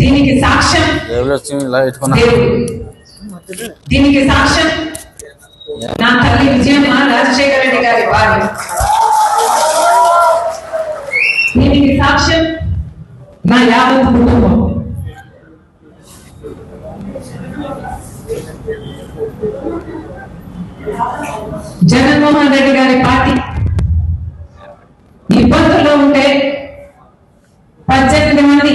దీనికి సాక్ష్యం దీనికి సాక్ష్యం నా తల్లి విజయమ్మ రాజశేఖర రెడ్డి గారి భార్య దీనికి సాక్ష్యం నా యావత్ కుటుంబం. జగన్మోహన్ రెడ్డి గారి పార్టీ. ఇబ్బందుల్లో ఉంటే పద్దెనిమిది మంది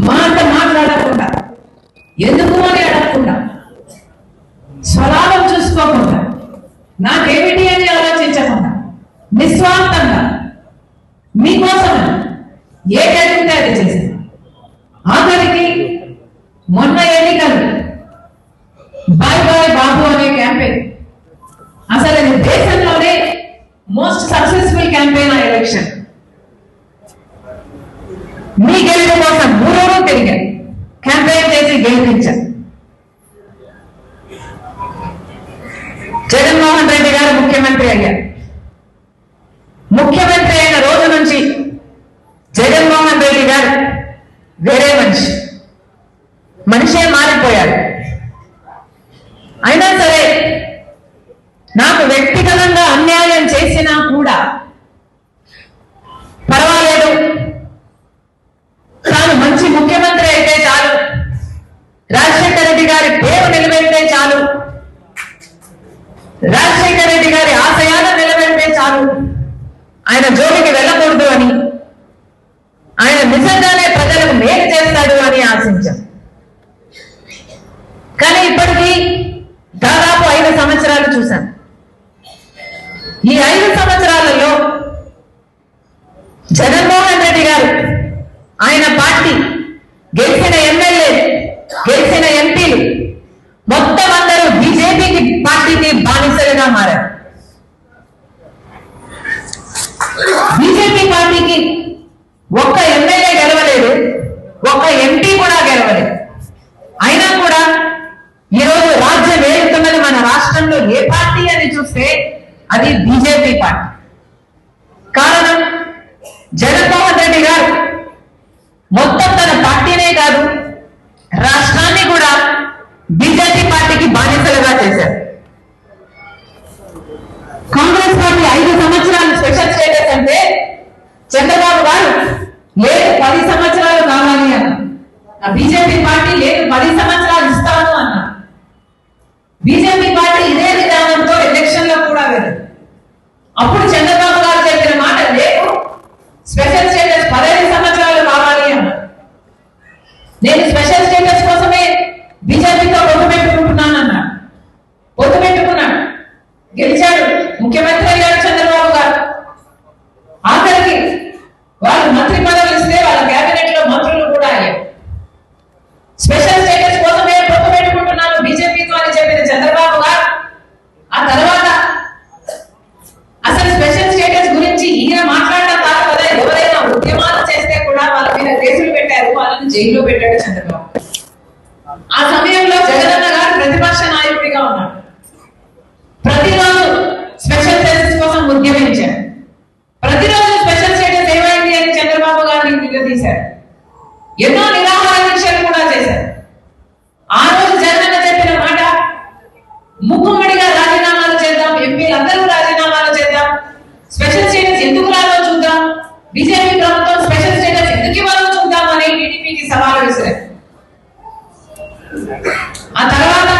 మాట మాట్లాడకుండా ఎందుకు అని అడగకుండా స్వలాభం చూసుకోకుండా నాకేమిటి అని ఆలోచించకుండా నిస్వార్థంగా మీకోసం ఏ అడిగితే అది చేశాను. ఆఖరికి మొన్న ఎన్నికలు బాయ్ బాయ్ బాబు అనే క్యాంపెయిన్. అసలు దేశంలోనే మోస్ట్ సక్సెస్ఫుల్ క్యాంపెయిన్ ఆ ఎలక్షన్ మీ గెలుపు కోసం మూడోడు తిరిగారు క్యాంపెయిన్ చేసి గెలిపించారు. జగన్మోహన్ రెడ్డి గారు ముఖ్యమంత్రి అయ్యారు. ముఖ్యమంత్రి అయిన రోజు నుంచి జగన్మోహన్ రెడ్డి గారు వేరే మనిషి. మనిషే మారిపోయాడు అయినా సరే నాకు వ్యక్తిగతంగా అన్యాయం చేసినా కూడా పర్వాలేదు తాను మంచి ముఖ్యమంత్రి అయితే చాలు రాజశేఖర రెడ్డి గారి పేరు నిలబెడితే చాలు రాజశేఖర రెడ్డి గారి ఆశయాలను నిలబెడితే చాలు ఆయన జోలికి వెళ్ళకూడదు అని. ఆయన నిజంగానే ప్రజలకు మేలు చేస్తాడు అని ఆశించాం. కానీ ఇప్పటికీ దాదాపు ఐదు సంవత్సరాలు చూశాం. BJP party. కారణం జగన్మోహన్ రెడ్డి గారు. మొత్తం తన పార్టీనే కాదు రాష్ట్రాన్ని కూడా బీజేపీ పార్టీకి బాధ్యతలుగా చేశారు. కాంగ్రెస్ పార్టీ ఐదు సంవత్సరాలు స్పెషల్ స్టేటస్ అంటే చంద్రబాబు గారు లేదు పది సంవత్సరాలు కావాలి అన్న ఆ బీజేపీ పార్టీ లేదు పది సంవత్సరాలు ఇస్తాను అన్న బీజేపీ పార్టీ ఇదే విధానంతో ఎలక్షన్లో కూడా వెళ్ళదు అప్పుడు చంద్రబాబు గారు చెప్పిన మాట లేదు స్పెషల్ స్టేటస్ పదహైదు సంవత్సరాలు కావాలి అన్న నేను స్పెషల్ స్టేటస్ కోసమే బీజేపీతో పొత్తు పెట్టుకుంటున్నాను అన్నాడు పొత్తు పెట్టుకున్నాడు గెలిచాడు ముఖ్యమంత్రి అయ్యాడు చంద్రబాబు గారు ఆఖరికి వాళ్ళు మంత్రి పదవులు ఇస్తే వాళ్ళ కేబినెట్లో మంత్రులు కూడా అయ్యారు స్పెషల్ స్టేటస్ కోసమే పొత్తు పెట్టుకుంటున్నాను బీజేపీతో అని చెప్పిన చంద్రబాబు గారు ఆ తర్వాత అసలు స్పెషల్ స్టేటస్ గురించి ఈయన మాట్లాడడం కాదు కదా ఎవరైనా ఉద్యమాలు చేస్తే కూడా వాళ్ళ మీద కేసులు పెట్టారు వాళ్ళని జైల్లో పెట్టాడు చంద్రబాబు. ఆ సమయంలో జగనన్న గారు ప్రతిపక్ష నాయకుడిగా ఉన్నాడు ప్రతిరోజు స్పెషల్ స్టేటస్ కోసం ఉద్యమించారు ప్రతిరోజు స్పెషల్ స్టేటస్ ఏమైంది అని చంద్రబాబు గారిని నిలదీశారు ఎన్నో నిరాహార దీక్షలు కూడా చేశారు. ఆ రోజు జగనన్న చెప్పిన మాట ముఖం ఆ తర్వాత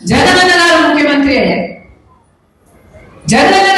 జగనన్న గారు ముఖ్యమంత్రి అయ్యారు. జగనన్న